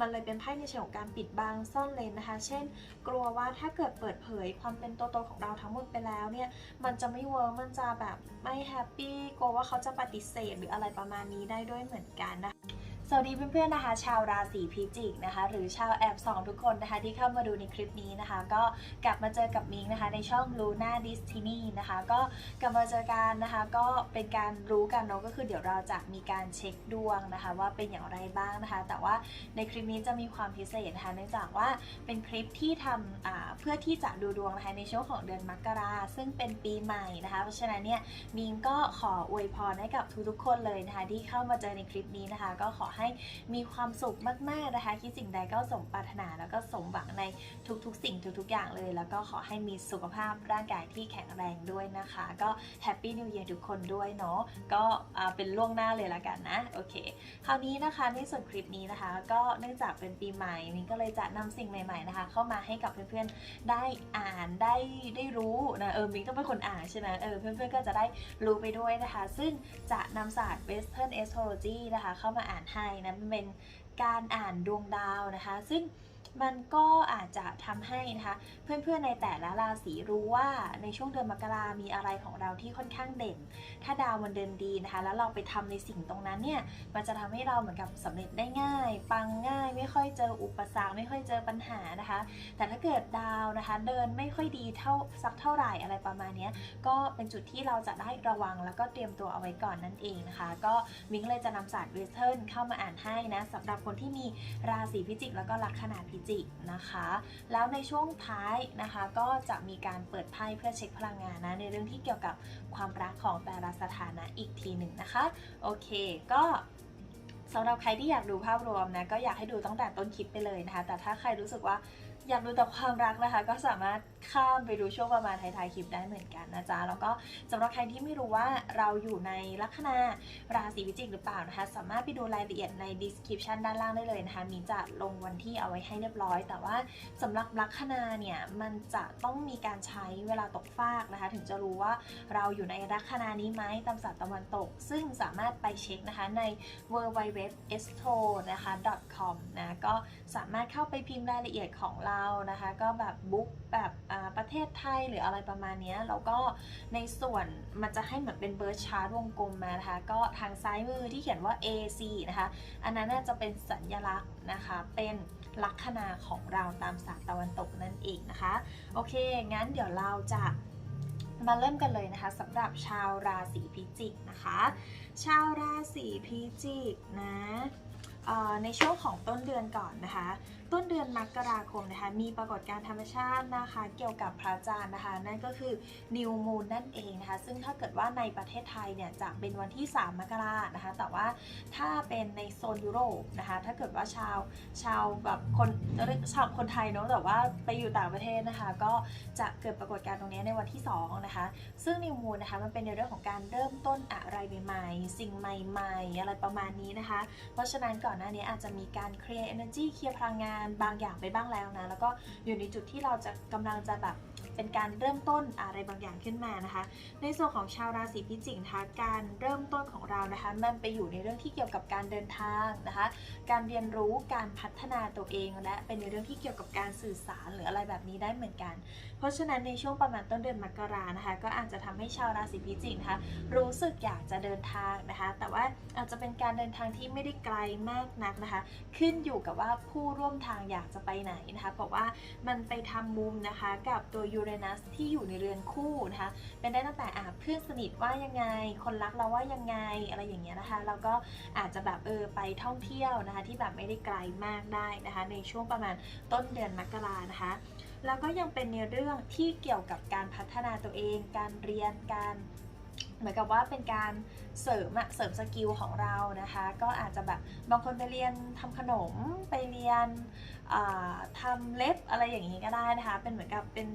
มันเลยเป็นไพ่ในเชิงของการปิดบังซ่อนเลนนะคะ เช่น กลัวว่าถ้าเกิดเปิดเผยความเป็นตัวตนของเราทั้งหมดไปแล้วเนี่ย มันจะไม่เวิร์กมันจะแบบไม่แฮปปี้ กลัวว่าเขาจะปฏิเสธหรืออะไรประมาณนี้ได้ด้วยเหมือนกันนะคะ สวัสดีเพื่อนๆนะคะ ชาวราศีพิจิกนะคะ หรือชาวแอบสองทุกคนนะคะ ที่เข้ามาดูในคลิปนี้นะคะ ก็กลับมาเจอกับมิงนะคะ ในช่อง Luna Destiny นะคะ ก็กลับมาเจอกันนะคะ ก็เป็นการรู้กันเนาะก็คือเดี๋ยวเราจะมีการเช็คดวงนะคะ ว่าเป็นอย่างไรบ้างนะคะ แต่ว่าในคลิปนี้จะมีความพิเศษนะคะเนื่องจากว่าเป็นคลิปที่ทำเพื่อที่จะดูดวงนะคะในช่วงของเดือนมกราซึ่งเป็นปีใหม่นะคะ เพราะฉะนั้นเนี่ยมิงก็ขออวยพรให้กับทุกๆคนเลยนะคะ ที่เข้ามาเจอในคลิปนี้นะคะ ก็ขอใให้มีความสุขมากๆนะคะ คิดสิ่งใดก็สมปรารถนา แล้วก็สมหวังในทุกๆ สิ่งทุกๆ อย่างเลย แล้วก็ขอให้มีสุขภาพร่างกายที่แข็งแรงด้วยนะคะ ก็แฮปปี้นิวเยียร์ทุกคนด้วยเนาะก็เป็นล่วงหน้าเลยละกันนะโอเค คราวนี้นะคะในส่วนคลิปนี้นะคะ ก็เนื่องจากเป็นปีใหม่มินก็เลยจะนำสิ่งใหม่ ๆนะคะ เข้ามาให้กับเพื่อนๆได้อ่านได้ได้รู้นะเออมินก็เป็นคนอ่านใช่ไหมเออเพื่อนๆก็จะได้รู้ไปด้วยนะคะ ซึ่งจะนำศาสตร์ Western Astrology นะคะ เข้ามาอ่านให้นะมันเป็นการอ่านดวงดาวนะคะ ซึ่ง มันก็อาจจะทำให้นะคะเพื่อนๆในแต่ละราศีรู้ว่าในช่วงเดือนมกรามีอะไรของเราที่ค่อนข้างเด่น ถ้าดาวมันเดินดีนะคะ แล้วเราไปทำในสิ่งตรงนั้นเนี่ยมันจะทำให้เราเหมือนกับสำเร็จได้ง่าย ปังง่าย ไม่ค่อยเจออุปสรรคไม่ค่อยเจอปัญหานะคะ แต่ถ้าเกิดดาวนะคะเดินไม่ค่อยดีเท่าสักเท่าไหร่อะไรประมาณนี้ก็เป็นจุดที่เราจะได้ระวังแล้วก็เตรียมตัวเอาไว้ก่อนนั่นเองนะคะ ก็มิงเลยจะนำศาสตร์เวสเทิร์นเข้ามาอ่านให้นะสำหรับคนที่มีราศีพิจิกแล้วก็ลัคนาพิจินะคะ แล้วในช่วงท้ายนะคะก็จะมีการเปิดไพ่เพื่อเช็คพลังงานนะในเรื่องที่เกี่ยวกับความรักของแต่ละสถานะอีกทีหนึ่งนะคะ โอเคก็สำหรับใครที่อยากดูภาพรวมนะก็อยากให้ดูตั้งแต่ต้นคลิปไปเลยนะคะ แต่ถ้าใครรู้สึกว่า อยากดูแต่ความรักนะคะ ก็สามารถข้ามไปดูช่วงประมาณท้ายๆคลิปได้เหมือนกันนะจ๊ะแล้วก็สำหรับใครที่ไม่รู้ว่าเราอยู่ในลัคนาราศีพิจิกหรือเปล่านะคะ สามารถไปดูรายละเอียดใน description ด้านล่างได้เลยนะคะมีจะลงวันที่เอาไว้ให้เรียบร้อย แต่ว่าสำหรับลัคนาเนี่ยมันจะต้องมีการใช้เวลาตกฟากนะคะ ถึงจะรู้ว่าเราอยู่ในลัคนานี้ไหมตามศาสตร์ตะวันตก ซึ่งสามารถไปเช็คนะคะใน w w w e s t o นะคะ .com นะก็สามารถเข้าไปพิมพ์รายละเอียดของเรานะคะ ก็แบบบุ๊กแบบประเทศไทยหรืออะไรประมาณนี้แล้วก็ในส่วนมันจะให้เหมือนเป็นเบิร์ชาร์ตวงกลมมานะคะ ก็ทางซ้ายมือที่เขียนว่า AC นะคะ อันนั้นน่าจะเป็นสัญลักษณ์นะคะ เป็นลัคนาของเราตามศาสตร์ตะวันตกนั่นเองนะคะ โอเค งั้นเดี๋ยวเราจะมาเริ่มกันเลยนะคะสำหรับชาวราศีพิจิกนะคะ ชาวราศีพิจิกนะในช่วงของต้นเดือนก่อนนะคะ ต้นเดือนมกราคมนะคะ มีปรากฏการณ์ธรรมชาตินะคะ เกี่ยวกับพระจันทร์นะคะ นั่นก็คือนิวมูนนั่นเองนะคะ ซึ่งถ้าเกิดว่าในประเทศไทยเนี่ยจะเป็นวันที่ 3 มกรานะคะ แต่ว่าถ้าเป็นในโซนยุโรปนะคะ ถ้าเกิดว่าชาวชาวแบบคนชาวคนไทยเนาะแต่ว่าไปอยู่ต่างประเทศนะคะ ก็จะเกิดปรากฏการณ์ตรงนี้ในวันที่2นะคะ ซึ่งนิวมูนนะคะมันเป็นในเรื่องของการเริ่มต้นอะไรใหม่ๆ สิ่งใหม่ ๆ อะไรประมาณนี้นะคะ เพราะฉะนั้นก่อนหน้านี้อาจจะมีการเคลียร์ energy เคลียร์พลังงานบางอย่างไปบ้างแล้วนะ แล้วก็อยู่ในจุดที่เราจะกำลังจะแบบเป็นการเริ่มต้นอะไรบางอย่างขึ้นมานะคะ ในส่วนของชาวราศีพิจิกนะคะการเริ่มต้นของเรานะคะมันไปอยู่ในเรื่องที่เกี่ยวกับการเดินทางนะคะ การเรียนรู้การพัฒนาตัวเองและเป็นในเรื่องที่เกี่ยวกับการสื่อสารหรืออะไรแบบนี้ได้เหมือนกัน เพราะฉะนั้นในช่วงประมาณต้นเดือนมกรานะคะก็อาจจะทำให้ชาวราศีพิจิกนะคะรู้สึกอยากจะเดินทางนะคะ แต่ว่าอาจจะเป็นการเดินทางที่ไม่ได้ไกลมากนักนะคะ ขึ้นอยู่กับว่าผู้ร่วมทางอยากจะไปไหนนะคะเพราะว่ามันไปทำมุมนะคะกับตัวยูเรนัสที่อยู่ในเรือนคู่นะคะ เป็นได้ตั้งแต่อะเพื่อนสนิทว่ายังไง คนรักเราว่ายังไงอะไรอย่างเงี้ยนะคะแล้วก็อาจจะแบบเออไปท่องเที่ยวนะคะ ที่แบบไม่ได้ไกลมากได้นะคะ ในช่วงประมาณต้นเดือนมกรานะคะ แล้วก็ยังเป็นในเรื่องที่เกี่ยวกับการพัฒนาตัวเอง การเรียนการ เหมือนกับว่าเป็นการ เสริมอะเสริมสกิลของเรานะคะ ก็อาจจะแบบบางคนไปเรียนทำขนมไปเรียนอ่าทำเล็บอะไรอย่างนี้ก็ได้นะคะ เป็นเหมือนกับเป็น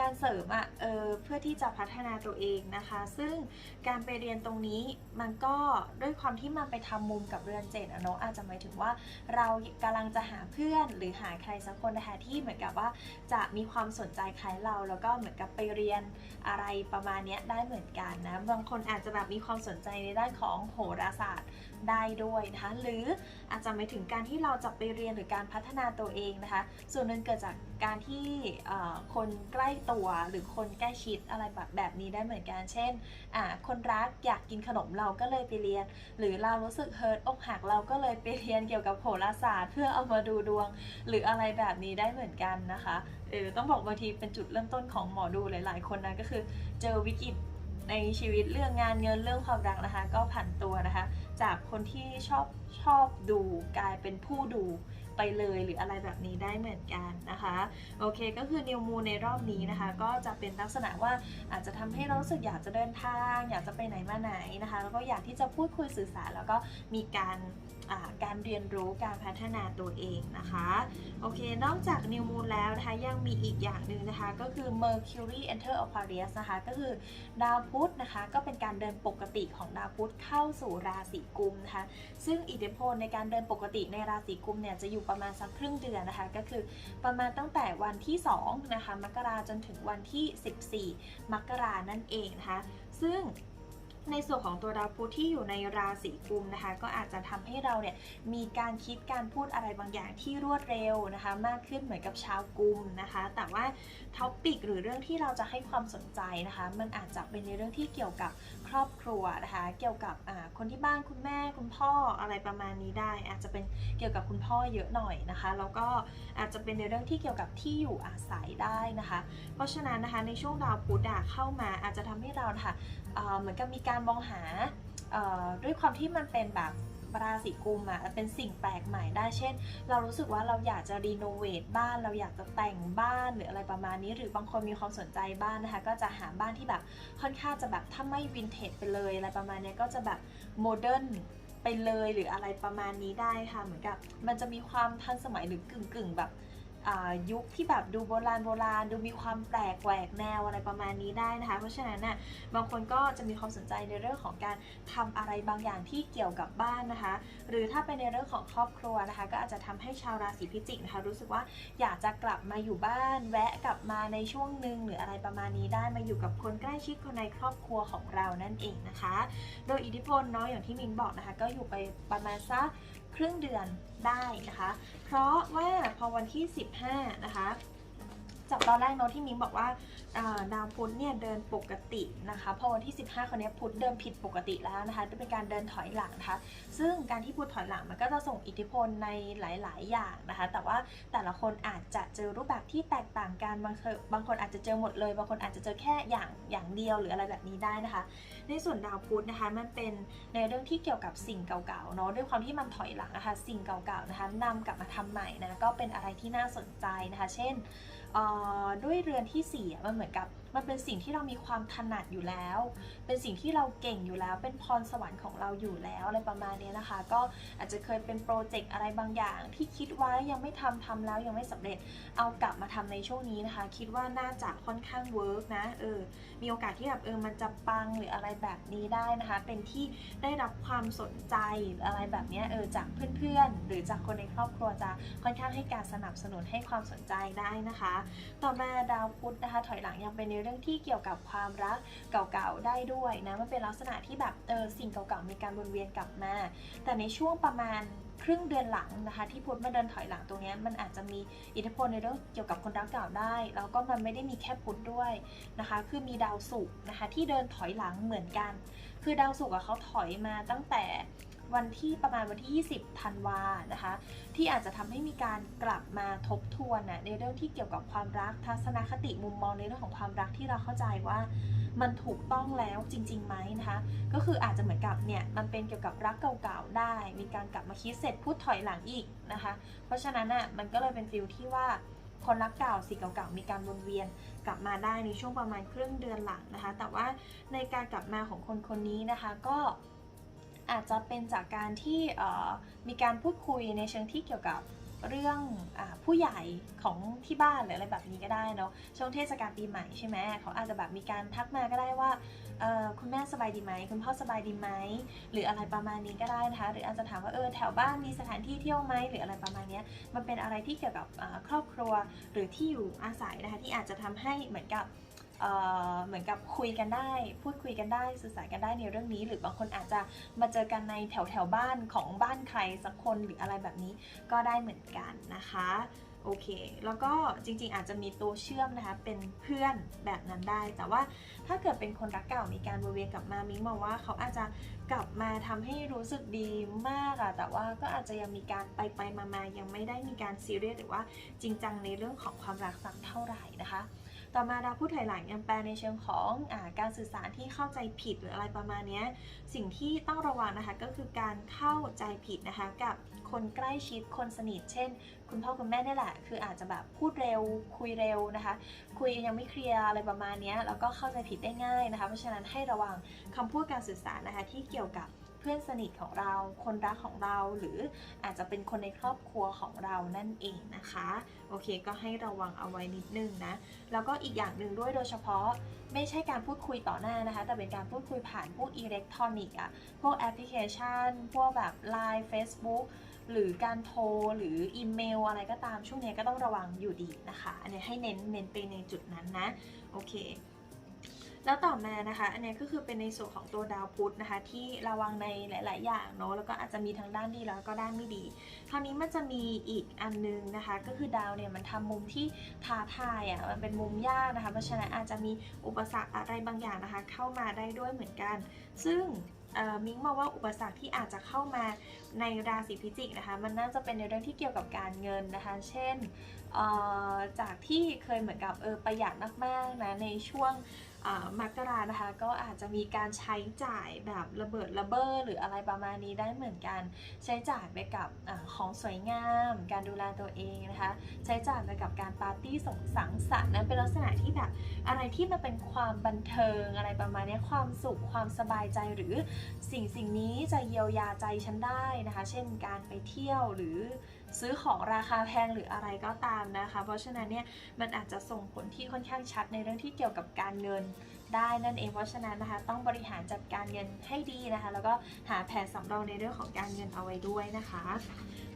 การเสริมอะเออเพื่อที่จะพัฒนาตัวเองนะคะ ซึ่งการไปเรียนตรงนี้มันก็ด้วยความที่มันไปทำมุมกับเรือนเจ็ดอะเนาะอาจจะหมายถึงว่าเรากำลังจะหาเพื่อนหรือหาใครสักคนนะคะที่เหมือนกับว่าจะมีความสนใจคล้ายเรา แล้วก็เหมือนกับไปเรียนอะไรประมาณนี้ได้เหมือนกันนะบางคนอาจจะแบบมีความสนใจในด้านของโหราศาสตร์ได้ด้วยนะคะ หรืออาจจะหมายถึงการที่เราจะไปเรียนหรือการพัฒนาตัวเองนะคะ ส่วนหนึ่งเกิดจากการที่คนใกล้ตัวหรือคนใกล้ชิดอะไรแบบแบบนี้ได้เหมือนกัน เช่น คนรักอยากกินขนมเราก็เลยไปเรียน หรือเรารู้สึกเฮิร์ตอกหักเราก็เลยไปเรียนเกี่ยวกับโหราศาสตร์ เพื่อเอามาดูดวง หรืออะไรแบบนี้ได้เหมือนกันนะคะเออต้องบอกบางทีเป็นจุดเริ่มต้นของหมอดูหลาย ๆ คนนะก็คือเจอวิกฤต ในชีวิตเรื่องงานเงินเรื่องความรักนะคะ ก็ผันตัวนะคะ จากคนที่ชอบชอบดูกลายเป็นผู้ดูไปเลยหรืออะไรแบบนี้ได้เหมือนกันนะคะ โอเคก็คือนิวมูในรอบนี้นะคะ ก็จะเป็นลักษณะว่าอาจจะทำให้เรารู้สึกอยากจะเดินทาง อยากจะไปไหนมาไหนนะคะ แล้วก็อยากที่จะพูดคุยสื่อสารแล้วก็มีการ การเรียนรู้การพัฒนาตัวเองนะคะโอเคนอกจากนิวมูนแล้วนะคะยังมีอีกอย่างหนึ่งนะคะก็คือ Mercury enter Aquarius นะคะก็คือดาวพุธนะคะก็เป็นการเดินปกติของดาวพุธเข้าสู่ราศีกุมนะคะซึ่งอิทธิพลในการเดินปกติในราศีกุมเนี่ยจะอยู่ประมาณสักครึ่งเดือนนะคะก็คือประมาณตั้งแต่วันที่2นะคะมกราจนถึงวันที่ 14 มกรานั่นเองนะคะซึ่ง ในส่วนของตัวดาวพุธที่อยู่ในราศีกุมนะคะ ก็อาจจะทำให้เราเนี่ยมีการคิดการพูดอะไรบางอย่างที่รวดเร็วนะคะ มากขึ้นเหมือนกับชาวกุมนะคะ แต่ว่าท็อปิกหรือเรื่องที่เราจะให้ความสนใจนะคะ มันอาจจะเป็นในเรื่องที่เกี่ยวกับครอบครัวนะคะ เกี่ยวกับคนที่บ้านคุณแม่คุณพ่ออะไรประมาณนี้ได้ อาจจะเป็นเกี่ยวกับคุณพ่อเยอะหน่อยนะคะ แล้วก็อาจจะเป็นในเรื่องที่เกี่ยวกับที่อยู่อาศัยได้นะคะ เพราะฉะนั้นนะคะในช่วงดาวพุธเข้ามาอาจจะทำให้เราค่ะเอ่อเหมือนกับมีการมองหาด้วยความที่มันเป็นแบบ ราศีกุมอะเป็นสิ่งแปลกใหม่ได้ เช่น เรารู้สึกว่าเราอยากจะรีโนเวทบ้านเราอยากจะแต่งบ้านหรืออะไรประมาณนี้ หรือบางคนมีความสนใจบ้านนะคะ ก็จะหาบ้านที่แบบค่อนข้างจะแบบถ้าไม่วินเทจไปเลยอะไรประมาณนี้ก็จะแบบโมเดิร์นไปเลยหรืออะไรประมาณนี้ได้ค่ะ เหมือนกับมันจะมีความทันสมัยหรือกึ่งกึ่งๆแบบ ยุคที่แบบดูโบราณโบราณ ดูมีความแปลกแหวกแนวอะไรประมาณนี้ได้นะคะ เพราะฉะนั้นน่ะบางคนก็จะมีความสนใจในเรื่องของการทำอะไรบางอย่างที่เกี่ยวกับบ้านนะคะ หรือถ้าเป็นในเรื่องของครอบครัวนะคะ ก็อาจจะทำให้ชาวราศีพิจิกนะคะ รู้สึกว่าอยากจะกลับมาอยู่บ้าน แวะกลับมาในช่วงหนึ่งหรืออะไรประมาณนี้ได้มาอยู่กับคนใกล้ชิดคนในครอบครัวของเรานั่นเองนะคะ โดยอิทธิพลเนาะอย่างที่มินบอกนะคะ ก็อยู่ไปประมาณสัก ครึ่งเดือนได้นะคะ เพราะว่าพอวันที่ 15 นะคะ จากตอนแรกเนาะที่มิ้งบอกว่าดาวพุธเนี่ยเดินปกตินะคะพอวันที่ 15คนนี้พุธเดินผิดปกติแล้วนะคะจะเป็นการเดินถอยหลังนะคะซึ่งการที่พุธถอยหลังมันก็จะส่งอิทธิพลในหลาย ๆ อย่างนะคะ แต่ว่าแต่ละคนอาจจะเจอรูปแบบที่แตกต่างกันบางคนบางคนอาจจะเจอหมดเลย บางคนอาจจะเจอแค่อย่างอย่างเดียวหรืออะไรแบบนี้ได้นะคะ ในส่วนดาวพุธนะคะมันเป็นในเรื่องที่เกี่ยวกับสิ่งเก่าๆเนาะด้วยความที่มันถอยหลังนะคะสิ่งเก่าๆนะคะนำกลับมาทำใหม่นะก็เป็นอะไรที่น่าสนใจนะคะ เช่น ด้วยเรือนที่สี่มันเหมือนกับ มันเป็นสิ่งที่เรามีความถนัดอยู่แล้ว เป็นสิ่งที่เราเก่งอยู่แล้ว เป็นพรสวรรค์ของเราอยู่แล้วอะไรประมาณนี้นะคะ ก็อาจจะเคยเป็นโปรเจกต์อะไรบางอย่าง ที่คิดไว้ยังไม่ทำทำแล้วยังไม่สำเร็จเอากลับมาทำในช่วงนี้นะคะ คิดว่าน่าจะค่อนข้างเวิร์กนะเออมีโอกาสที่แบบเออมันจะปังหรืออะไรแบบนี้ได้นะคะ เป็นที่ได้รับความสนใจอะไรแบบนี้เออจากเพื่อนๆ หรือจากคนในครอบครัวจะค่อนข้างให้การสนับสนุนให้ความสนใจได้นะคะ ต่อมาดาวพุธนะคะถอยหลังยังเป็นในเรื่องที่เกี่ยวกับความรักเก่าๆได้ด้วยนะมันเป็นลักษณะที่แบบเออสิ่งเก่าๆมีการวนเวียนกลับมา แต่ในช่วงประมาณครึ่งเดือนหลังนะคะที่พุธมาเดินถอยหลังตรงนี้มันอาจจะมีอิทธิพลในเรื่องเกี่ยวกับคนรักเก่าได้ แล้วก็มันไม่ได้มีแค่พุธด้วยนะคะ คือมีดาวศุกร์นะคะที่เดินถอยหลังเหมือนกัน คือดาวศุกร์เขาถอยมาตั้งแต่ วันที่ประมาณวันที่ 20ธันวานะคะ ที่อาจจะทำให้มีการกลับมาทบทวนนะในเรื่องที่เกี่ยวกับความรักทัศนคติมุมมองในเรื่องของความรักที่เราเข้าใจว่ามันถูกต้องแล้วจริงๆไหมนะคะ ก็คืออาจจะเหมือนกับเนี่ยมันเป็นเกี่ยวกับรักเก่าๆได้ มีการกลับมาคิดเสร็จพูดถอยหลังอีกนะคะ เพราะฉะนั้นอะมันก็เลยเป็นฟิลที่ว่าคนรักเก่าสิ่งเก่าๆมีการวนเวียนกลับมาได้ในช่วงประมาณครึ่งเดือนหลังนะคะ แต่ว่าในการกลับมาของคนคนนี้นะคะ ก็ อาจจะเป็นจากการที่มีการพูดคุยในเชิงที่เกี่ยวกับเรื่องอผู้ใหญ่ของที่บ้านหรืออะไรแบบนี้ก็ได้เนาะช่วงเทศกาลปีใหม่ใช่ไหมเขาอาจจะแบบมีการทักมาก็ได้ว่าคุณแม่สบายดีไหมคุณพ่อสบายดีไหมหรืออะไรประมาณนี้ก็ได้นะคะหรืออาจจะถามว่าเออแถวบ้านมีสถานที่เที่ยวไหมหรืออะไรประมาณนี้มันเป็นอะไรที่เกี่ยวกับครอบครัวหรือที่อยู่อาศัยนะคะที่อาจจะทำให้เหมือนกับ เหมือนกับคุยกันได้ พูดคุยกันได้สื่อสารกันได้ในเรื่องนี้ หรือบางคนอาจจะมาเจอกันในแถวแถวบ้านของบ้านใครสักคนหรืออะไรแบบนี้ก็ได้เหมือนกันนะคะโอเค แล้วก็จริงๆอาจจะมีตัวเชื่อมนะคะ เป็นเพื่อนแบบนั้นได้ แต่ว่าถ้าเกิดเป็นคนรักเก่ามีการวนเวียนกลับมามิ้งมองว่าเขาอาจจะกลับมาทำให้รู้สึกดีมากอะแต่ว่าก็อาจจะยังมีการไปไปๆมาๆยังไม่ได้มีการซีเรียสหรือว่าจริงจังในเรื่องของความรักสักเท่าไหร่นะคะ ต่อมาดาวผู้ถอยหลังยังแปลในเชิงของอการสื่อสารที่เข้าใจผิดหรืออะไรประมาณนี้สิ่งที่ต้องระวังนะคะก็คือการเข้าใจผิดนะคะกับคนใกล้ชิดคนสนิท เช่น คุณพ่อคุณแม่นี่แหละ คืออาจจะแบบพูดเร็ว คุยเร็วนะคะ คุยยังไม่เคลียร์อะไรประมาณนี้แล้วก็เข้าใจผิดได้ง่ายนะคะ เพราะฉะนั้นให้ระวังคำพูดการสื่อสารนะคะที่เกี่ยวกับ พื่อนสนิทของเรา คนรักของเรา หรืออาจจะเป็นคนในครอบครัวของเรานั่นเองนะคะ โอเค ก็ให้ระวังเอาไว้นิดนึงนะ แล้วก็อีกอย่างหนึ่งด้วยโดยเฉพาะไม่ใช่การพูดคุยต่อหน้านะคะ แต่เป็นการพูดคุยผ่านพวกอิเล็กทรอนิกส์อะพวกแอปพลิเคชัน พวกแบบ Line Facebook หรือการโทรหรืออีเมลอะไรก็ตามช่วงนี้ก็ต้องระวังอยู่ดีนะคะ อันนี้ให้เน้นเน้นไปในจุดนั้นนะ โอเค แล้วต่อมานะคะ อันนี้ก็คือเป็นในส่วนของตัวดาวพุธนะคะ ที่ระวังในหลาย ๆ อย่างเนาะแล้วก็อาจจะมีทั้งด้านดีแล้วก็ด้านไม่ดี คราวนี้มันจะมีอีกอันนึงนะคะ ก็คือดาวเนี่ยมันทำมุมที่ท้าทายอะมันเป็นมุมยากนะคะ เพราะฉะนั้นอาจจะมีอุปสรรคอะไรบางอย่างนะคะ เข้ามาได้ด้วยเหมือนกัน ซึ่งมิ้งมองว่าอุปสรรคที่อาจจะเข้ามาในราศีพิจิกนะคะ มันน่าจะเป็นในเรื่องที่เกี่ยวกับการเงินนะคะ เช่นจากที่เคยเหมือนกับเออประหยัดมากๆนะในช่วง มกรานะคะก็อาจจะมีการใช้จ่ายแบบระเบิดระเบ้อหรืออะไรประมาณนี้ได้เหมือนกัน ใช้จ่ายไปกับอของสวยงาม การดูแลตัวเองนะคะ ใช้จ่ายไปกับการปาร์ตี้ส่งสังสรรค์นั้นเป็นลักษณะที่แบบอะไรที่มันเป็นความบันเทิงอะไรประมาณนี้ความสุขความสบายใจหรือสิ่งสิ่งนี้จะเยียวยาใจฉันได้นะคะ เช่นการไปเที่ยวหรือ ซื้อของราคาแพงหรืออะไรก็ตามนะคะ เพราะฉะนั้นเนี่ยมันอาจจะส่งผลที่ค่อนข้างชัดในเรื่องที่เกี่ยวกับการเงิน ได้นั่นเองเพราะฉะนั้นนะคะต้องบริหารจัดการเงินให้ดีนะคะ แล้วก็หาแผนสำรองในเรื่องของการเงินเอาไว้ด้วยนะคะ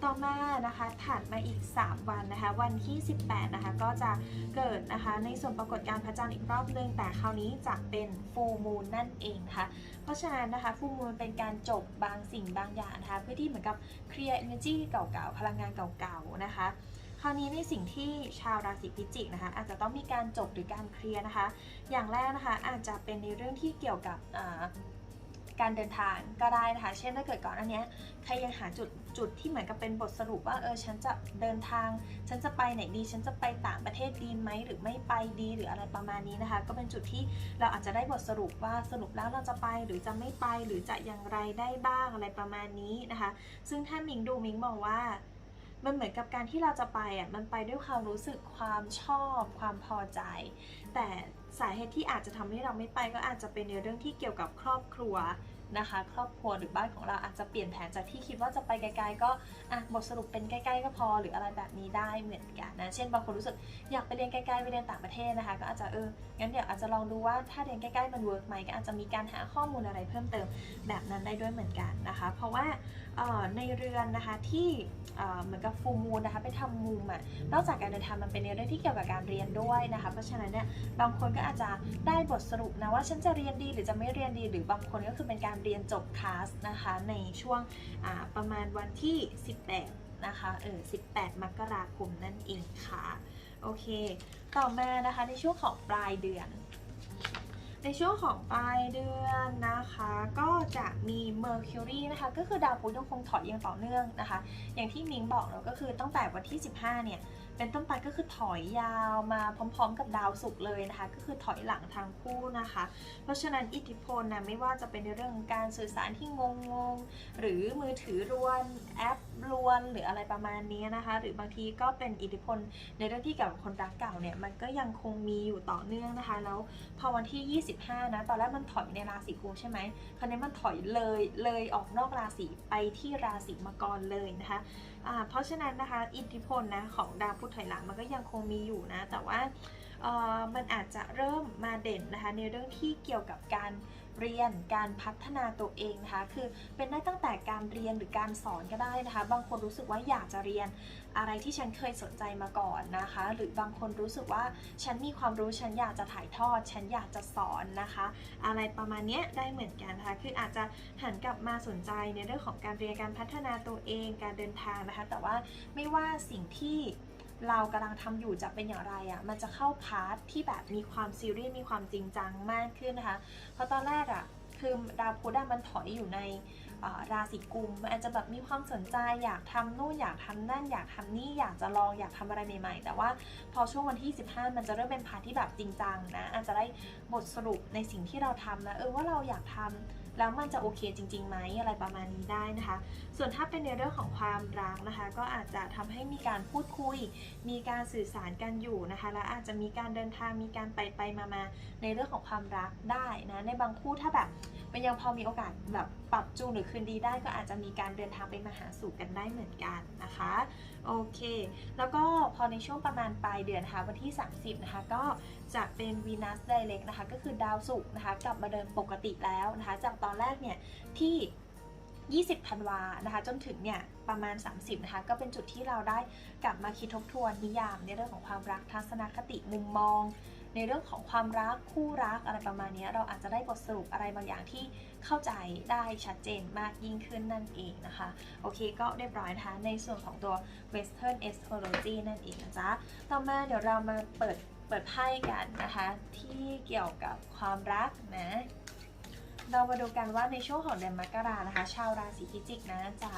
ต่อมานะคะถัดมาอีก 3 วันนะคะ วันที่ 18 นะคะ ก็จะเกิดนะคะในส่วนปรากฏการณ์พระจันทร์อีกรอบนึง แต่คราวนี้จะเป็นฟูมูลนั่นเองนะคะเพราะฉะนั้นนะคะฟูมูลเป็นการจบบางสิ่งบางอย่างนะคะ เพื่อที่เหมือนกับเคลียร์ energy เก่าๆพลังงานเก่าๆนะคะ คราวนี้ในสิ่งที่ชาวราศีพิจิกนะคะอาจจะต้องมีการจบหรือการเคลียร์นะคะ อย่างแรกนะคะอาจจะเป็นในเรื่องที่เกี่ยวกับการเดินทางก็ได้นะคะ เช่นถ้าเกิดก่อนอันเนี้ยใครยังหาจุดจุดที่เหมือนกับเป็นบทสรุปว่าเออฉันจะเดินทาง ฉันจะไปไหนดี ฉันจะไปต่างประเทศดีไหมหรือไม่ไปดีหรืออะไรประมาณนี้นะคะ ก็เป็นจุดที่เราอาจจะได้บทสรุปว่าสรุปแล้วเราจะไปหรือจะไม่ไปหรือจะอย่างไรได้บ้างอะไรประมาณนี้นะคะ ซึ่งถ้ามิงดูมิงมองว่า มันเหมือนกับการที่เราจะไปอะมันไปด้วยความรู้สึกความชอบ ความพอใจ แต่สาเหตุที่อาจจะทำให้เราไม่ไปก็อาจจะเป็นในเรื่องที่เกี่ยวกับครอบครัวนะคะ ครอบครัวหรือบ้านของเราอาจจะเปลี่ยนแผนจากที่คิดว่าจะไปไกลๆก็อะบทสรุปเป็นใกล้ๆก็พอหรืออะไรแบบนี้ได้เหมือนกันนะเช่นบางคนรู้สึกอยากไปเรียนใกล้ๆไปเรียนต่างประเทศนะคะ ก็อาจจะเออ งั้นเดี๋ยวอาจจะลองดูว่าถ้าเรียนใกล้ๆมันเวิร์กไหมก็อาจจะมีการหาข้อมูลอะไรเพิ่มเติมแบบนั้นได้ด้วยเหมือนกันนะคะ เพราะว่าในเรือนนะคะที่เหมือนกับฟูมูลนะคะไปทำมุมอะนอกจากการเดินทางมันเป็นในเรื่องที่เกี่ยวกับการเรียนด้วยนะคะ เพราะฉะนั้นเนี่ยบางคนก็อาจจะได้บทสรุปนะว่าฉันจะเรียนดีหรือจะไม่เรียนดีหรือบางคนก็คือเป็นการเรียนจบคลาสนะคะในช่วงประมาณวันที่ 18นะคะเออ18 มกราคมนั่นเองค่ะ โอเค ต่อมานะคะในช่วงของปลายเดือน ในช่วงของปลายเดือนนะคะ ก็จะมี Mercury นะคะ ก็คือดาวพุธยังคงถอยอย่างต่อเนื่องนะคะ อย่างที่มิงบอกแล้วก็คือตั้งแต่วันที่ 15 เนี่ยเป็นต้นไปก็คือถอยยาวมาพร้อมๆ กับดาวศุกร์เลยนะคะ ก็คือถอยหลังทางคู่นะคะ เพราะฉะนั้นอิทธิพลนะไม่ว่าจะเป็นในเรื่องของการสื่อสารที่งงๆหรือมือถือรวนแอป รวน หรืออะไรประมาณนี้นะคะ หรือบางทีก็เป็นอิทธิพลในเรื่องที่เกี่ยวกับคนรักเก่าเนี่ยมันก็ยังคงมีอยู่ต่อเนื่องนะคะ แล้วพอวันที่ 25 นะ ตอนแรกมันถอยในราศีกุมใช่ไหมคราวนี้มันถอยเลยเลยออกนอกราศีไปที่ราศีมังกรเลยนะคะอ่าเพราะฉะนั้นนะคะอิทธิพลนะของดาวพุธถอยหลังมันก็ยังคงมีอยู่นะ แต่ว่าเออมันอาจจะเริ่มมาเด่นนะคะในเรื่องที่เกี่ยวกับการ เรียนการพัฒนาตัวเองนะคะคือเป็นได้ตั้งแต่การเรียนหรือการสอนก็ได้นะคะ บางคนรู้สึกว่าอยากจะเรียนอะไรที่ฉันเคยสนใจมาก่อนนะคะ หรือบางคนรู้สึกว่าฉันมีความรู้ฉันอยากจะถ่ายทอด ฉันอยากจะสอนนะคะ อะไรประมาณนี้ได้เหมือนกันนะคะคืออาจจะหันกลับมาสนใจในเรื่องของการเรียนการพัฒนาตัวเองการเดินทางนะคะ แต่ว่าไม่ว่าสิ่งที่ เรากำลังทำอยู่จะเป็นอย่างไรอะ่ะมันจะเข้าพาร์ทที่แบบมีความซีเรียสมีความจริงจังมากขึ้นนะคะ เพราะตอนแรกอะ่ะคือดาวพุธมันถอยอยู่ในราศีกุมมันอาจจะแบบมีความสนใจอยากทำนู่นอยากทำนั่น อยากทำนี่อยากจะลองอยากทำอะไรใหม่ ๆ แต่ว่าพอช่วงวันที่ 15 มันจะเริ่มเป็นพาร์ทที่แบบจริงจังนะอาจจะได้บทสรุปในสิ่งที่เราทำนะเออว่าเราอยากทำ แล้วมันจะโอเคจริงๆไหมอะไรประมาณนี้ได้นะคะ ส่วนถ้าเป็นในเรื่องของความรักนะคะ ก็อาจจะทำให้มีการพูดคุย มีการสื่อสารกันอยู่นะคะและอาจจะมีการเดินทางมีการไปไปมามาในเรื่องของความรักได้นะในบางคู่ถ้าแบบมันยังพอมีโอกาสแบบปรับจูนหรือคืนดีได้ก็อาจจะมีการเดินทางไปมาหาสู่กันได้เหมือนกันนะคะโอเค แล้วก็พอในช่วงประมาณปลายเดือนนะคะวันที่ 30นะคะก็จะเป็นวีนัสไดเ c กนะคะก็คือดาวศุกร์นะคะกลับมาเดินปกติแล้วนะคะจากตอนแรกเนี่ยที่ 20ธันวานะคะจนถึงเนี่ยประมาณ 30นะคะก็เป็นจุดที่เราได้กลับมาคิดทบทวนนิยามในเรื่องของความรักทัศนคติมุมมอง ในเรื่องของความรักคู่รักอะไรประมาณนี้เราอาจจะได้บทสรุปอะไรบางอย่างที่เข้าใจได้ชัดเจนมากยิ่งขึ้นนั่นเองนะคะ โอเคก็เรียบร้อยนะคะในส่วนของตัว Western Astrology นั่นเองนะจ๊ะต่อมาเดี๋ยวเรามาเปิดเปิดไพ่กันนะคะที่เกี่ยวกับความรักนะเรามาดูกันว่าในช่วงของเดือนมกรานะคะ ชาวราศีพิจิกนะจะ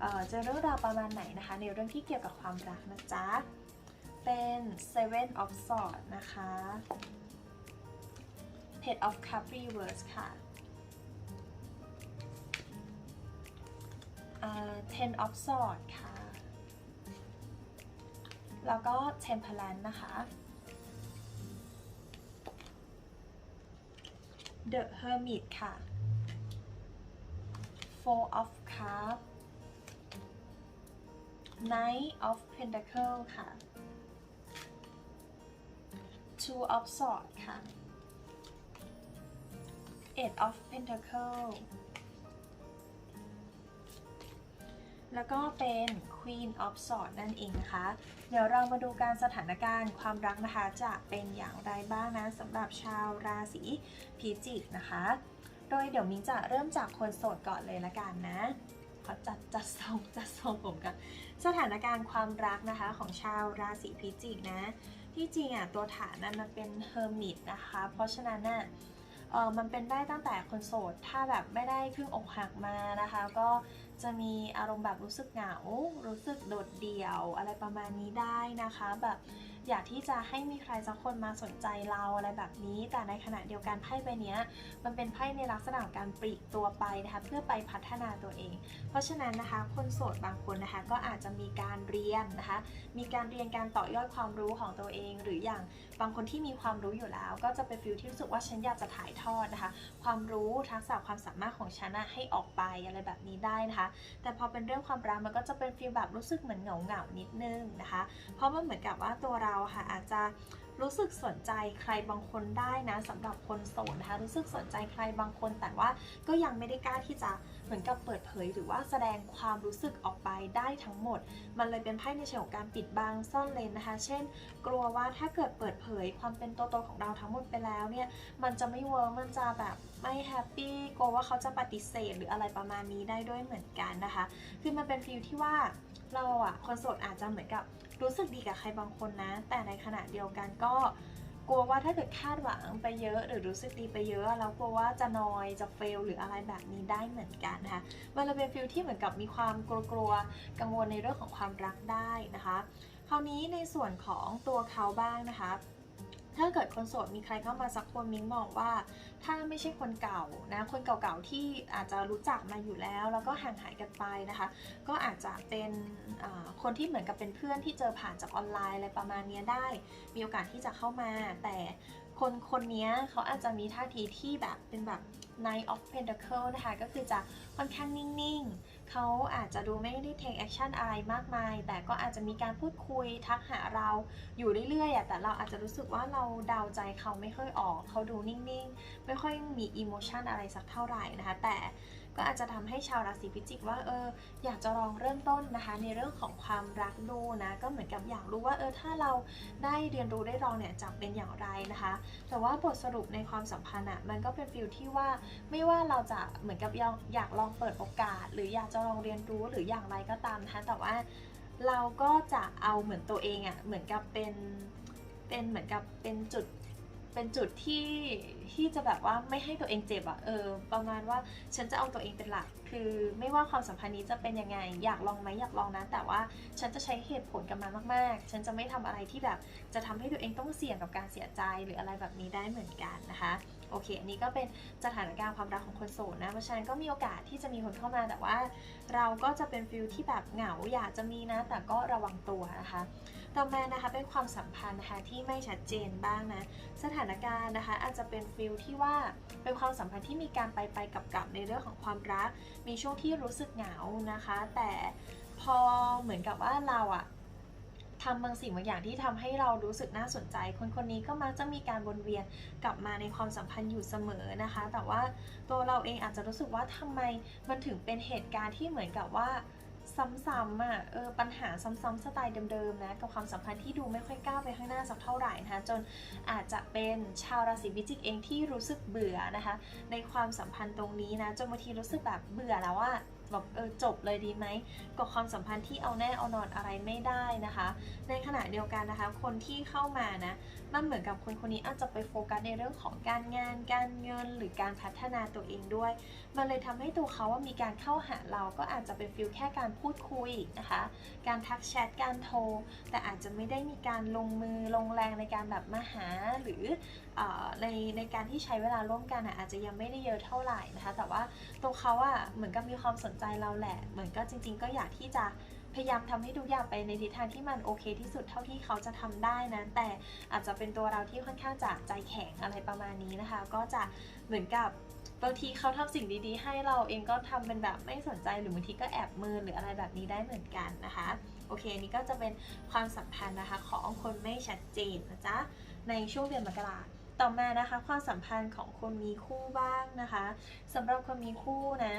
เอ่อเจอเรื่องราวประมาณไหนนะคะ ในเรื่องที่เกี่ยวกับความรักนะจ๊ะ เป็น Seven of Swords นะคะ Page of Cup Reverse ค่ะ Ten of Swords ค่ะ แล้วก็ Temperance นะคะ The Hermit ค่ะ Four of Cups Knight of Pentacles ค่ะ Two of Swords ค่ะ Eight of Pentacle แล้วก็เป็น Queen of Swords นั่นเองนะคะ เดี๋ยวเรามาดูการสถานการณ์ความรักนะคะ จะเป็นอย่างไรบ้างนะสำหรับชาวราศีพิจิกนะคะ โดยเดี๋ยวมิ้งจะเริ่มจากคนโสดก่อนเลยละกันนะขอจัดจัดทรงจัดทรงผมกันสถานการณ์ความรักนะคะของชาวราศีพิจิกนะ ที่จริงอะตัวฐานนั้นมันเป็นเฮอร์มิตนะคะ เพราะฉะนั้นน่ะเออมันเป็นได้ตั้งแต่คนโสด ถ้าแบบไม่ได้เพิ่งอกหักมานะคะ ก็จะมีอารมณ์แบบรู้สึกเหงา รู้สึกโดดเดี่ยวอะไรประมาณนี้ได้นะคะ แบบ อยากที่จะให้มีใครสักคนมาสนใจเราอะไรแบบนี้ แต่ในขณะเดียวกันไพ่ใบเนี้ยมันเป็นไพ่ในลักษณะของการปลีกตัวไปนะคะเพื่อไปพัฒนาตัวเอง เพราะฉะนั้นนะคะคนโสดบางคนนะคะก็อาจจะมีการเรียนนะคะมีการเรียนการต่อยอดความรู้ของตัวเอง หรืออย่างบางคนที่มีความรู้อยู่แล้ว ก็จะเป็นฟิลที่รู้สึกว่าฉันอยากจะถ่ายทอดนะคะ ความรู้ทักษะความสามารถของฉันนะให้ออกไปอะไรแบบนี้ได้นะคะแต่พอเป็นเรื่องความรักมันก็จะเป็นฟีลแบบรู้สึกเหมือนเหงาเหงานิดนึงนะคะ เพราะมันเหมือนกับว่าตัวเราค่ะอาจจะรู้สึกสนใจใครบางคนได้นะสำหรับคนโสดนะคะรู้สึกสนใจใครบางคนแต่ว่าก็ยังไม่ได้กล้าที่จะ มือนกับเปิดเผยหรือว่าแสดงความรู้สึกออกไปได้ทั้งหมด มันเลยเป็นไพ่ในเชิงของการปิดบังซ่อนเลนนะคะ เช่น กลัวว่าถ้าเกิดเปิดเผยความเป็นตัวตนของเราทั้งหมดไปแล้วเนี่ย มันจะไม่เวิร์กมันจะแบบไม่แฮปปี้กลัวว่าเขาจะปฏิเสธหรืออะไรประมาณนี้ได้ด้วยเหมือนกันนะคะ คือมันเป็นฟีลที่ว่าเราอะคนโสดอาจจะเหมือนกับรู้สึกดีกับใครบางคนนะ แต่ในขณะเดียวกันก็ กลัวว่าถ้าเกิดคาดหวังไปเยอะ หรือรู้สึกดีไปเยอะแล้วกลัวว่าจะนอยจะเฟลหรืออะไรแบบนี้ได้เหมือนกันนะคะมันเลยเป็นฟิลที่เหมือนกับมีความกลัวๆกังวลในเรื่องของความรักได้นะคะ คราวนี้ในส่วนของตัวเขาบ้างนะคะ ถ้าเกิดคนโสดมีใครเข้ามาสักคนมิ้งมองว่า ถ้าไม่ใช่คนเก่านะ คนเก่าๆที่อาจจะรู้จักมาอยู่แล้ว แล้วก็ห่างหายกันไปนะคะ ก็อาจจะเป็นคนที่เหมือนกับเป็นเพื่อนที่เจอผ่านจากออนไลน์อะไรประมาณนี้ได้ มีโอกาสที่จะเข้ามา แต่คนคนนี้เขาอาจจะมีท่าทีที่แบบเป็นแบบ Knight of Pentacle นะคะ ก็คือจะค่อนข้างนิ่งๆเขาอาจจะดูไม่ได้ take action อะไรมากมาย แต่ก็อาจจะมีการพูดคุยทักหาเราอยู่เรื่อยๆแต่เราอาจจะรู้สึกว่าเราเดาใจเขาไม่ค่อยออก เขาดูนิ่งๆ ไม่ค่อยมีอิโมชันอะไรสักเท่าไหร่นะคะ แต่ ก็อาจจะทำให้ชาวราศีพิจิกว่าเอออยากจะลองเริ่มต้นนะคะ ในเรื่องของความรักดูนะ ก็เหมือนกับอยากรู้ว่าเออถ้าเราได้เรียนรู้ได้ลองเนี่ยจะเป็นอย่างไรนะคะ แต่ว่าบทสรุปในความสัมพันธ์อะมันก็เป็นฟิลที่ว่าไม่ว่าเราจะเหมือนกับอยากอยากลองเปิดโอกาส หรืออยากจะลองเรียนรู้หรืออย่างไรก็ตามนะคะแต่ว่าเราก็จะเอาเหมือนตัวเองอะเหมือนกับเป็นเป็นเหมือนกับเป็นจุด เป็นจุดที่ที่จะแบบว่าไม่ให้ตัวเองเจ็บอะเออ ประมาณว่าฉันจะเอาตัวเองเป็นหลัก คือไม่ว่าความสัมพันธ์นี้จะเป็นยังไง อยากลองไหมอยากลองนะ แต่ว่าฉันจะใช้เหตุผลกับมันมากๆ ฉันจะไม่ทำอะไรที่แบบจะทำให้ตัวเองต้องเสี่ยงกับการเสียใจหรืออะไรแบบนี้ได้เหมือนกันนะคะ โอเค อันนี้ก็เป็นสถานการณ์ความรักของคนโสดนะ เพราะฉะนั้นก็มีโอกาสที่จะมีคนเข้ามา แต่ว่าเราก็จะเป็นฟิลที่แบบเหงาอยากจะมีนะ แต่ก็ระวังตัวนะคะ ต่อมานะคะเป็นความสัมพันธ์นะคะที่ไม่ชัดเจนบ้างนะ สถานการณ์นะคะอาจจะเป็นฟิลที่ว่าเป็นความสัมพันธ์ที่มีการไปไปกับกับในเรื่องของความรัก มีช่วงที่รู้สึกเหงานะคะ แต่พอเหมือนกับว่าเราอะ ทำบางสิ่งบางอย่างที่ทำให้เรารู้สึกน่าสนใจ คนคนนี้ก็มักจะมีการวนเวียนกลับมาในความสัมพันธ์อยู่เสมอนะคะ แต่ว่าตัวเราเองอาจจะรู้สึกว่าทำไมมันถึงเป็นเหตุการณ์ที่เหมือนกับว่าซ้ำๆอะเออปัญหาซ้ำๆสไตล์เดิมๆนะกับความสัมพันธ์ที่ดูไม่ค่อยก้าวไปข้างหน้าสักเท่าไหร่นะคะจนอาจจะเป็นชาวราศีพิจิกเองที่รู้สึกเบื่อนะคะ ในความสัมพันธ์ตรงนี้นะจนบางทีรู้สึกแบบเบื่อแล้วว่า แบบเออจบเลยดีไหมกับความสัมพันธ์ที่เอาแน่เอานอนอะไรไม่ได้นะคะ ในขณะเดียวกันนะคะ คนที่เข้ามานะมันเหมือนกับคนคนนี้อาจจะไปโฟกัสในเรื่องของการงาน การเงินหรือการพัฒนาตัวเองด้วย มันเลยทำให้ตัวเขาว่ามีการเข้าหาเราก็อาจจะเป็นฟิลแค่การพูดคุยนะคะ การทักแชทการโทร แต่อาจจะไม่ได้มีการลงมือลงแรงในการแบบมาหาหรือในในการที่ใช้เวลาร่วมกันอาจจะยังไม่ได้เยอะเท่าไหร่นะคะแต่ว่าตัวเขาอะเหมือนกับมีความสนใจเราแหละ เหมือนก็จริง ๆ ก็อยากที่จะพยายามทำให้ทุกอย่างไปในทิศทางที่มันโอเคที่สุดเท่าที่เขาจะทำได้นะแต่อาจจะเป็นตัวเราที่ค่อนข้างจะใจแข็งอะไรประมาณนี้นะคะ ก็จะเหมือนกับบางทีเขาทำสิ่งดีๆ ให้เราเองก็ทำเป็นแบบไม่สนใจหรือบางทีก็แอบมือหรืออะไรแบบนี้ได้เหมือนกันนะคะโอเคนี่ก็จะเป็นความสัมพันธ์นะคะของคนไม่ชัดเจนนะจ๊ะในช่วงเดือนมกรา ต่อมานะคะความสัมพันธ์ของคนมีคู่บ้างนะคะสำหรับคนมีคู่นะ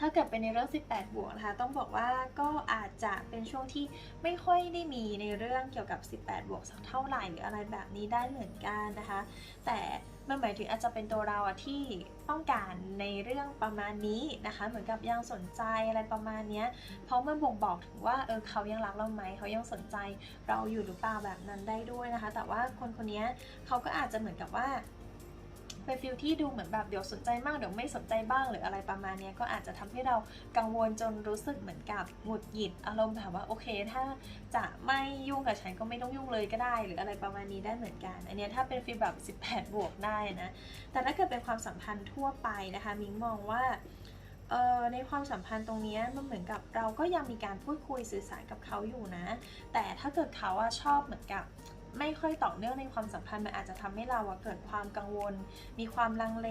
ถ้าเกิดเป็นในเรื่อง 18 บวกนะคะ ต้องบอกว่าก็อาจจะเป็นช่วงที่ไม่ค่อยได้มีในเรื่องเกี่ยวกับ 18 บวกสักเท่าไหร่หรืออะไรแบบนี้ได้เหมือนกันนะคะ แต่ มันหมายถึงอาจจะเป็นตัวเราอะที่ต้องการในเรื่องประมาณนี้นะคะ เหมือนกับยังสนใจอะไรประมาณนี้เพราะมันบ่งบอกถึงว่าเออเขายังรักเราไหมเขายังสนใจเราอยู่หรือเปล่าแบบนั้นได้ด้วยนะคะ แต่ว่าคนคนนี้เขาก็อาจจะเหมือนกับว่า เป็นฟิลที่ดูเหมือนแบบเดี๋ยวสนใจมากเดี๋ยวไม่สนใจบ้างหรืออะไรประมาณนี้ก็อาจจะทำให้เรากังวลจนรู้สึกเหมือนกับหงุดหงิดอารมณ์แบบว่าโอเค ถ้าจะไม่ยุ่งกับฉันก็ไม่ต้องยุ่งเลยก็ได้ หรืออะไรประมาณนี้ได้เหมือนกัน อันนี้ถ้าเป็นฟิลแบบ 18 บวกได้นะแต่ถ้าเกิดเป็นความสัมพันธ์ทั่วไปนะคะมิ้งมองว่าในความสัมพันธ์ตรงนี้มันเหมือนกับเราก็ยังมีการพูดคุยสื่อสารกับเขาอยู่นะ แต่ถ้าเกิดเขาชอบเหมือนกับ ไม่ค่อยต่อเนื่องในความสัมพันธ์มันอาจจะทำให้เราเกิดความกังวล มีความลังเล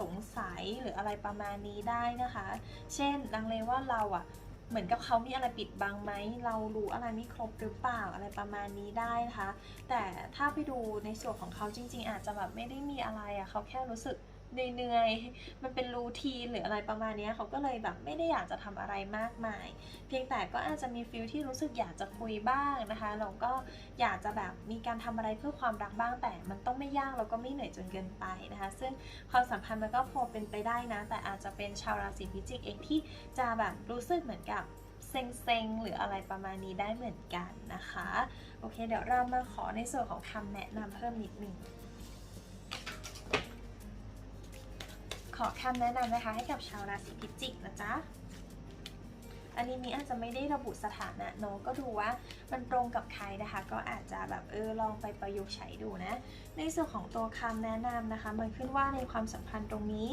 สงสัยหรืออะไรประมาณนี้ได้นะคะ เช่นลังเลว่าเราอะเหมือนกับเขามีอะไรปิดบังไหม เรารู้อะไรไม่ครบหรือเปล่าอะไรประมาณนี้ได้นะคะ แต่ถ้าไปดูในส่วนของเขาจริง ๆ อาจจะแบบไม่ได้มีอะไรอะเขาแค่รู้สึก เหนื่อยๆ มันเป็นรูทีนหรืออะไรประมาณนี้เขาก็เลยแบบไม่ได้อยากจะทำอะไรมากมาย เพียงแต่ก็อาจจะมีฟิลที่รู้สึกอยากจะคุยบ้างนะคะเราก็อยากจะแบบมีการทำอะไรเพื่อความรักบ้างแต่มันต้องไม่ยากแล้วก็ไม่เหนื่อยจนเกินไปนะคะ ซึ่งความสัมพันธ์มันก็พอเป็นไปได้นะ แต่อาจจะเป็นชาวราศีพิจิกเองที่จะแบบรู้สึกเหมือนกับเซ็งๆ หรืออะไรประมาณนี้ได้เหมือนกันนะคะ โอเค เดี๋ยวเรามาขอในส่วนของคำแนะนำเพิ่มนิดหนึ่ง ขอคำแนะนำนะคะให้กับชาวราศีพิจิกนะจ๊ะอันนี้มีอาจจะไม่ได้ระบุสถานะเนาะก็ดูว่ามันตรงกับใครนะคะ ก็อาจจะแบบเออลองไปประยุกต์ใช้ดูนะ ในส่วนของตัวคำแนะนำนะคะ มันขึ้นว่าในความสัมพันธ์ตรงนี้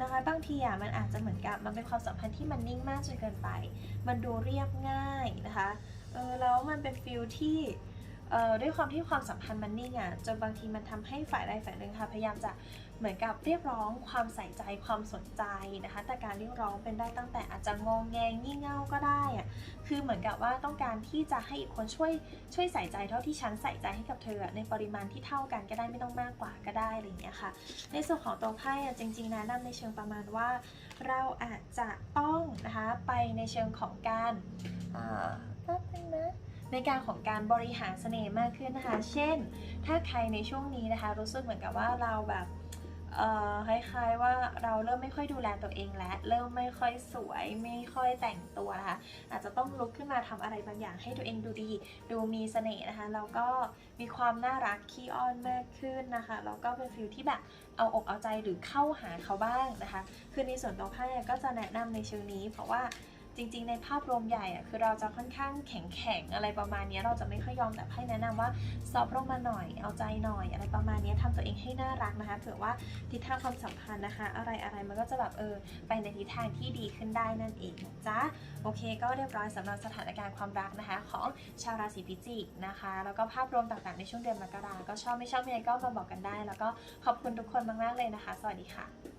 นะคะบางทีอะมันอาจจะเหมือนกับมันเป็นความสัมพันธ์ที่มันนิ่งมากจนเกินไป มันดูเรียบง่ายนะคะเออแล้วมันเป็นฟิลที่เอ่อด้วยความที่ความสัมพันธ์มันนิ่งอะจนบางทีมันทำให้ฝ่ายใดฝ่ายหนึ่งค่ะพยายามจะ เหมือนกับเรียกร้องความใส่ใจความสนใจนะคะ แต่การเรียกร้องเป็นได้ตั้งแต่อาจจะงงแงงี่เง่าก็ได้อะคือเหมือนกับว่าต้องการที่จะให้อีกคนช่วยช่วยใส่ใจเท่าที่ฉันใส่ใจให้กับเธอในปริมาณที่เท่ากันก็ได้ไม่ต้องมากกว่าก็ได้อะไรอย่างเงี้ยค่ะ ในส่วนของตัวไพ่อะจริงๆนะนำในเชิงประมาณว่า เราอาจจะต้องนะคะไปในเชิงของการอ่าแป๊บนึงนะในการของการบริหารเสน่ห์มากขึ้นนะคะ เช่น ถ้าใครในช่วงนี้นะคะ รู้สึกเหมือนกับว่าเราแบบ คล้ายๆว่าเราเริ่มไม่ค่อยดูแลตัวเองแล้ว เริ่มไม่ค่อยสวยไม่ค่อยแต่งตัวนะคะอาจจะต้องลุกขึ้นมาทำอะไรบางอย่างให้ตัวเองดูดี ดูมีเสน่ห์นะคะแล้วก็มีความน่ารักขี้อ้อนมากขึ้นนะคะแล้วก็เป็นฟิลที่แบบเอาอกเอาใจหรือเข้าหาเขาบ้างนะคะ คือในส่วนตัวไพ่ก็จะแนะนำในเชิงนี้ เพราะว่า จริงๆ ในภาพรวมใหญ่อะคือเราจะค่อนข้างแข็งแข็งๆอะไรประมาณนี้เราจะไม่ค่อยยอมแต่ไพ่แนะนำว่าซอฟลงมาหน่อย เอาใจหน่อย อะไรประมาณนี้ยทำตัวเองให้น่ารักนะคะเผื่อว่าทิศทางความสัมพันธ์นะคะ อะไรอะไรมันก็จะแบบเออไปในทิศทางที่ดีขึ้นได้นั่นเองนะจ๊ะโอเค ก็เรียบร้อยสำหรับสถานการณ์ความรักนะคะ ของชาวราศีพิจิกนะคะ แล้วก็ภาพรวมต่างๆในช่วงเดือนมกราก็ชอบไม่ชอบยังไงก็มาบอกกันได้ แล้วก็ขอบคุณทุกคนมากๆเลยนะคะ สวัสดีค่ะ